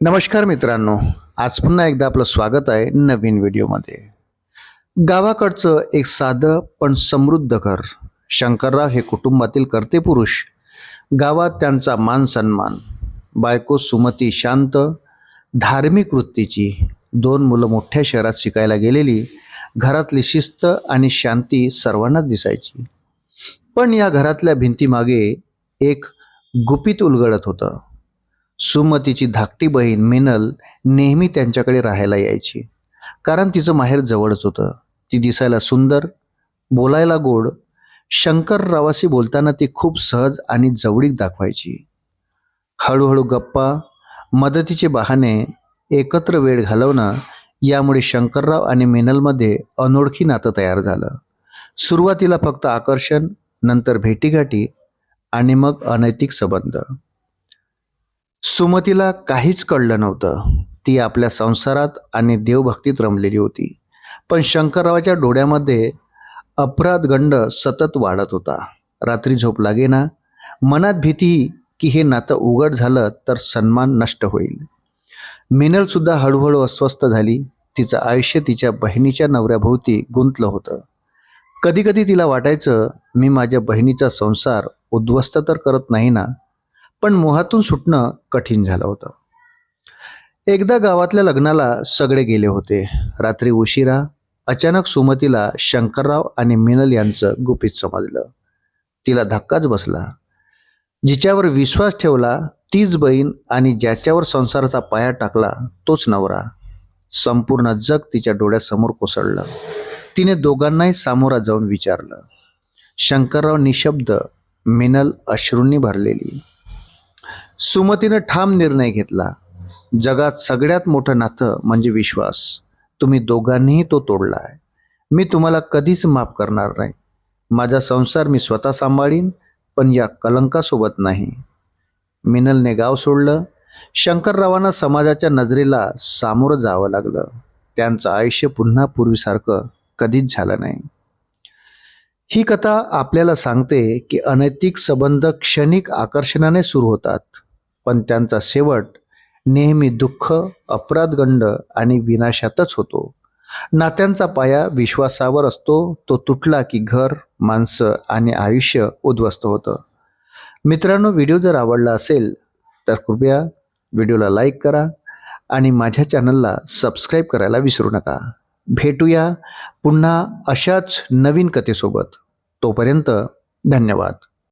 नमस्कार मित्रांनो आज पुन्हा एकदा आपलं स्वागत आहे नवीन व्हिडिओमध्ये. गावाकडचं एक साधं पण समृद्ध घर शंकरराव हे कुटुंबातील कर्ते पुरुष गावात त्यांचा मान सन्मान बायको सुमती शांत धार्मिक वृत्तीची दोन मुलं मोठ्या शहरात शिकायला गेलेली घरातली शिस्त आणि शांती सर्वांनाच दिसायची. पण या घरातल्या भिंतीमागे एक गुपित उलगडत होतं. सुमतीची धाकटी बहीण मिनल नेहमी त्यांच्याकडे राहायला यायची. कारण तिचं माहेर जवळच होतं. ती दिसायला सुंदर बोलायला गोड. शंकररावाशी बोलताना ती खूप सहज आणि जवळीक दाखवायची. हळूहळू गप्पा मदतीचे बहाणे एकत्र वेळ घालवणं यामुळे शंकरराव आणि मिनलमध्ये अनोळखी नातं तयार झालं. सुरुवातीला फक्त आकर्षण नंतर भेटीगाठी आणि मग अनैतिक संबंध. सुमतीला काहीच कळलं नव्हतं. ती आपल्या संसारात आणि देवभक्तीत रमलेली होती. पण शंकररावाच्या डोळ्यामध्ये अपराध गंड सतत वाढत होता. रात्री झोप लागेना. मनात भीती की हे नातं उघड झालं तर सन्मान नष्ट होईल. मिनलसुद्धा हळूहळू अस्वस्थ झाली. तिचं आयुष्य तिच्या बहिणीच्या नवऱ्याभोवती गुंतलं होतं. कधीकधी तिला वाटायचं मी माझ्या बहिणीचा संसार उद्ध्वस्त तर करत नाही ना पण मोहातून सुटणं कठीण झालं होतं. एकदा गावातल्या लग्नाला सगळे गेले होते. रात्री उशिरा अचानक सुमतीला शंकरराव आणि मिनल यांचं गुपित समजलं. तिला धक्काच बसला. जिच्यावर विश्वास ठेवला तीच बहीण आणि ज्याच्यावर संसाराचा पाया टाकला तोच नवरा. संपूर्ण जग तिच्या डोळ्यासमोर कोसळलं. तिने दोघांनाही सामोरा जाऊन विचारलं. शंकरराव निशब्द मिनल अश्रूंनी भरलेली. सुमतीनं ठाम निर्णय घेतला. जगात सगळ्यात मोठं नातं म्हणजे विश्वास. तुम्ही दोघांनीही तो तोडला आहे मी तुम्हाला कधीच माफ करणार नाही. माझा संसार मी स्वतः सांभाळीन पण या कलंकासोबत नाही. मिनलने गाव सोडलं. शंकररावांना समाजाच्या नजरेला सामोरं जावं लागलं. त्यांचं आयुष्य पुन्हा पूर्वीसारखं कधीच झालं नाही. ही कथा आपल्याला सांगते की अनैतिक संबंध क्षणिक आकर्षणाने सुरू होतात. पण त्यांचा शेवट नेहमी दुःख अपराधगंड आणि विनाशातच होतो. नात्यांचा पाया विश्वासावर असतो तो तुटला की घर माणसं आणि आयुष्य उद्ध्वस्त होतं. मित्रांनो व्हिडिओ जर आवडला असेल तर कृपया व्हिडिओला लाईक करा आणि माझ्या चॅनलला सबस्क्राईब करायला विसरू नका. भेटूया पुन्हा अशाच नवीन कथेसोबत. तोपर्यंत धन्यवाद.